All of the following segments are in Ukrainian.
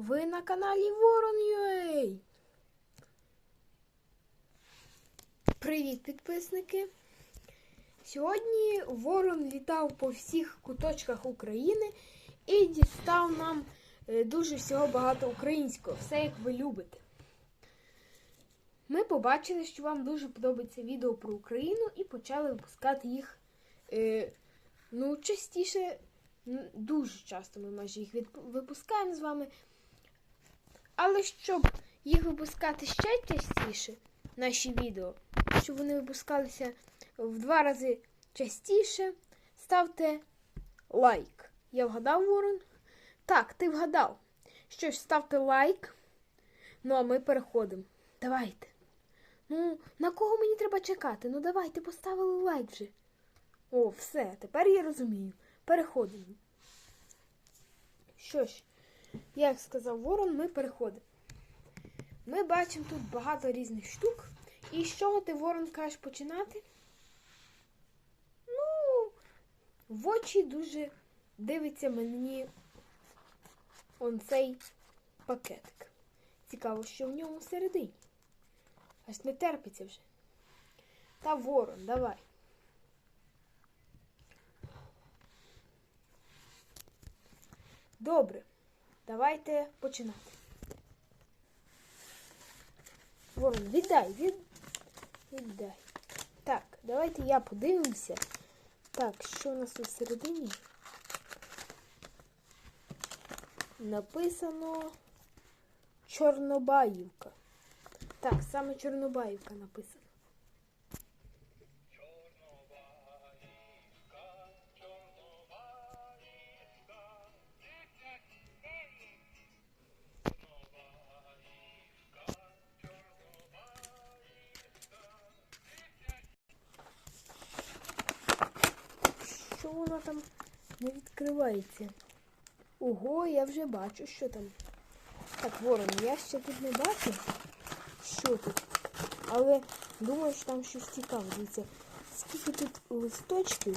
Ви на каналі Ворон.ua. Привіт, підписники! Сьогодні Ворон літав по всіх куточках України і дістав нам е, дуже всього багато українського, все як ви любите. Ми побачили, що вам дуже подобається відео про Україну і почали випускати їх е, ну, частіше, дуже часто ми майже їх випускаємо з вами. Але щоб їх випускати ще частіше, наші відео, щоб вони випускалися в два рази частіше, ставте лайк. Я вгадав, Ворон? Так, ти вгадав. Що ж, ставте лайк. Ну, а ми переходимо. Давайте. Ну, на кого мені треба чекати? Ну давайте поставили лайк вже. О, все, тепер я розумію. Переходимо. Що ж, як сказав Ворон, ми переходимо. Ми бачимо тут багато різних штук. І з чого ти, Ворон, кажеш починати? Ну, в очі дуже дивиться мені он цей пакетик. Цікаво, що в ньому всередині. Аж не терпиться вже. Та ворон, давай. Добре, давайте починати. Ворон, віддай, від... віддай. Так, давайте я подивимося. Так, що у нас тут всередині? Написано Чорнобаївка. Так, саме Чорнобаївка написано. Там не відкривається? Ого, я вже бачу, що там. Так, ворон, я ще тут не бачу, що тут. Але думаю, що там щось цікаве. Дивіться, скільки тут листочків.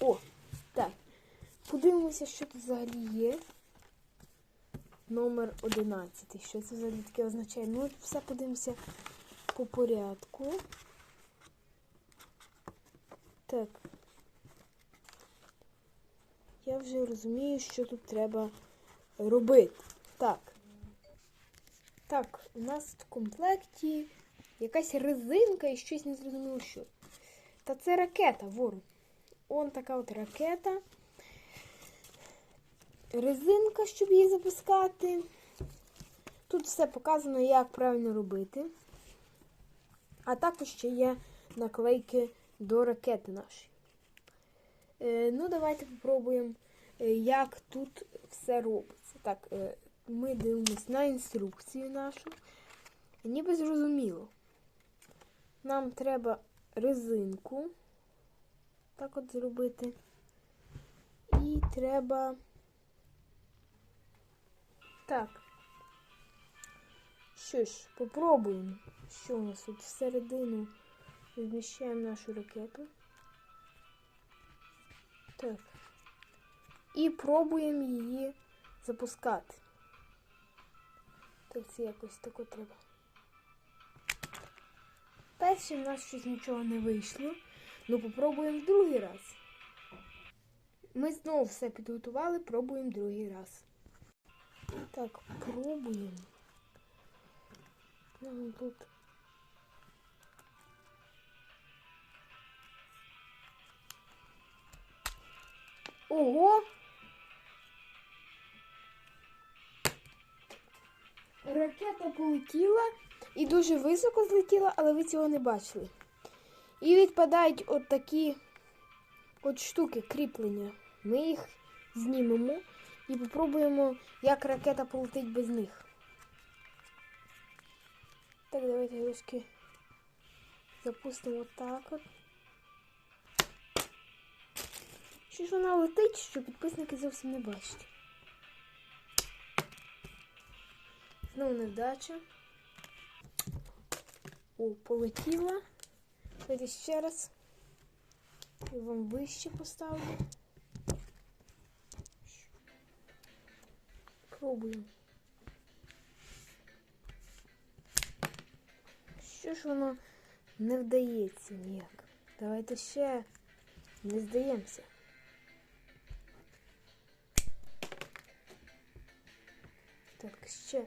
О, так. Подивимося, що тут взагалі є. Номер 11. Що це взагалі таке означає? Ну, все подивимося по порядку. Так. Я вже розумію, що тут треба робити. Так. Так, у нас в комплекті якась резинка і щось не зрозуміло що. Та це ракета, ворон. Он така от ракета. Резинка, щоб її запускати. Тут все показано, як правильно робити. А також ще є наклейки до ракети нашої. Е, ну, давайте попробуємо, е, як тут все робиться. Так, е, ми дивимось на інструкцію нашу. Ніби зрозуміло. Нам треба резинку. Так от зробити. І треба. Так. Що ж, попробуємо. Що у нас тут всередину вміщаємо нашу ракету. Так. І пробуємо її запускати. Так це якось тако треба. Перший в нас щось нічого не вийшло. Ну попробуємо другий раз. Ми знову все підготували, пробуємо другий раз. Так, пробуємо. Ну, тут. Ого! Ракета полетіла і дуже високо злетіла, але ви цього не бачили. І відпадають от такі от штуки кріплення. Ми їх знімемо і попробуємо, як ракета полетить без них. Так, давайте трошки запустимо отак от. Що ж вона летить, що підписники зовсім не бачать. Знову невдача. О, полетіла. Давайте ще раз. Я вам вище поставлю. Пробуємо. Що ж воно не вдається ніяк? Давайте ще не здаємося. Так, ще.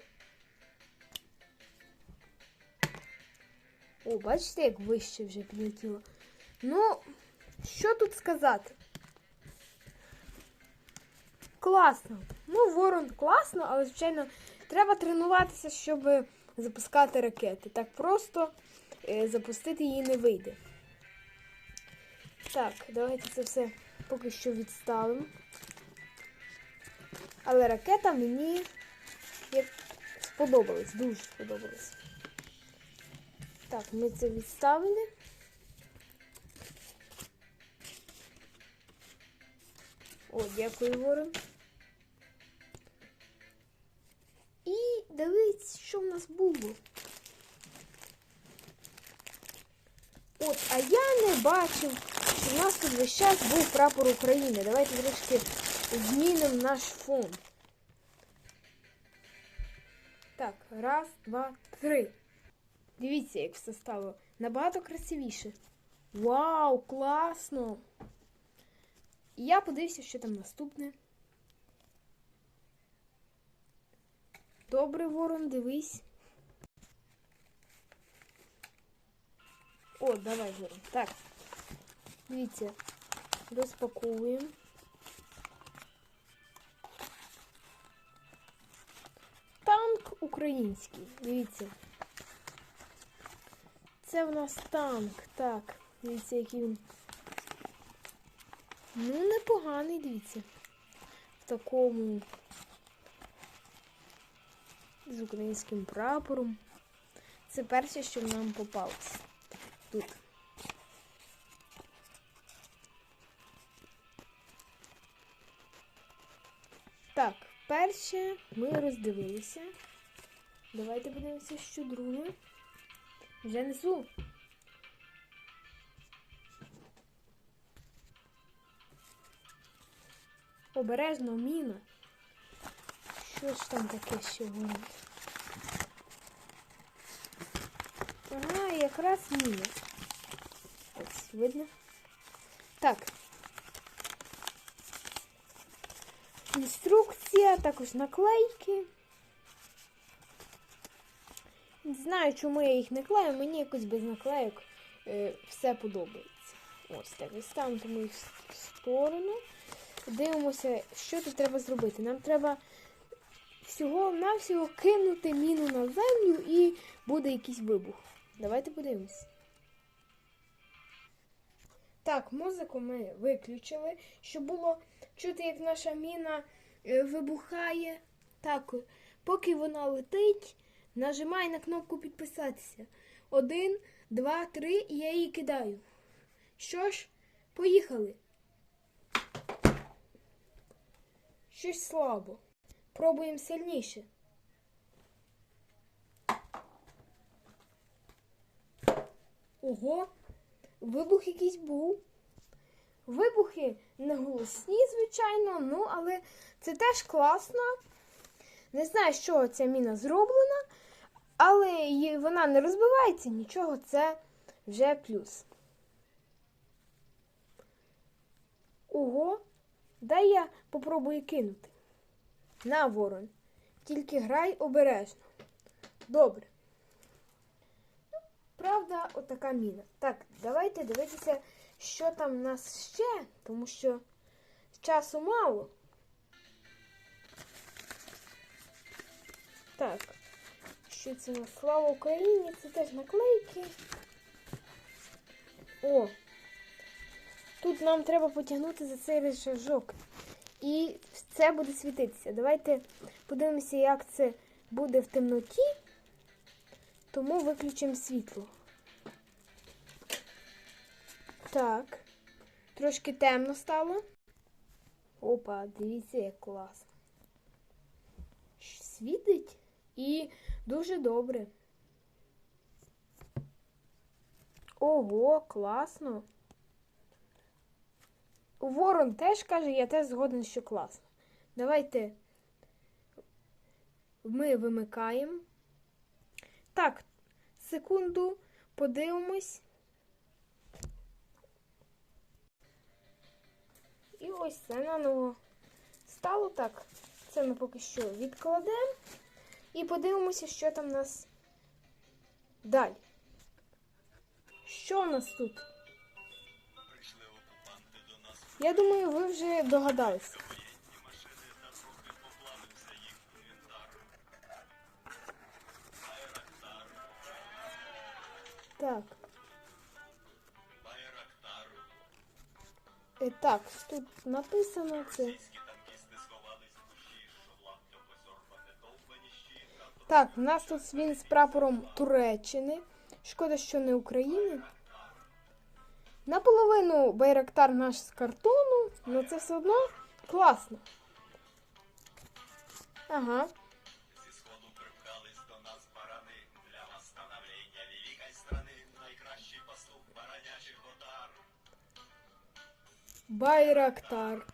О, бачите, як вище вже підлетіло. Ну, що тут сказати? Класно. Ну, ворон класно, але, звичайно, треба тренуватися, щоб запускати ракети. Так просто е, запустити її не вийде. Так, давайте це все поки що відставимо. Але ракета мені сподобалась, дуже сподобалась. Так, ми це відставили. О, дякую, ворон. І дивіться, що в нас було. От, а я не бачив, що в нас тут весь час був прапор України. Давайте трошки змінимо наш фон. Так, раз, два, три. Дивіться, як все стало набагато красивіше. Вау, класно! І я подивився, що там наступне. Добре, ворон, дивись. О, давай, ворон. Так. Дивіться, розпаковуємо. Український. Дивіться. Це в нас танк. Так. Дивіться, який він. Ну, непоганий, дивіться. В такому з українським прапором. Це перше, що нам попалось тут. Так, перше ми роздивилися. Давайте подивимося, що друге. Вже несу. Обережно міна. Що ж там таке горить? Ага, якраз міна. Ось, видно? Так. Інструкція, також наклейки. Не знаю, чому я їх не клею, мені якось без наклейок е, все подобається. Ось так, ставимо їх в сторону. Дивимося, що тут треба зробити. Нам треба всього-навсього кинути міну на землю і буде якийсь вибух. Давайте подивимось. Так, музику ми виключили, щоб було чути, як наша міна е, вибухає. Так, поки вона летить, нажимай на кнопку підписатися. Один, два, три, і я її кидаю. Що ж, поїхали. Щось слабо. Пробуємо сильніше. Ого, вибух якийсь був. Вибухи не голосні, звичайно, ну, але це теж класно. Не знаю, з чого ця міна зроблена, але вона не розбивається, нічого, це вже плюс. Ого, дай я попробую кинути. На, ворон. Тільки грай обережно. Добре. Ну, Правда, отака міна. Так, давайте дивитися, що там в нас ще, тому що часу мало. Так, що це? Слава Україні, це теж наклейки. О! Тут нам треба потягнути за цей речажок. І це буде світитися. Давайте подивимося, як це буде в темноті. Тому виключимо світло. Так. Трошки темно стало. Опа, дивіться, як класно. Світить і дуже добре. Ого, класно. Ворон теж каже, я теж згоден, що класно. Давайте ми вимикаємо. Так, секунду, подивимось. І ось це наново стало так. Це ми поки що відкладемо. І подивимося, що там у нас далі. Що у нас тут? Я думаю, ви вже догадалися. Так. Байрактар. Е, так, тут написано це. Так, у нас тут він з прапором Туреччини. Шкода, що не України. Наполовину байрактар наш з картону, але це все одно класно. Ага. зі сходу привкались до нас барани. Для восстановлення великої. Байрактар.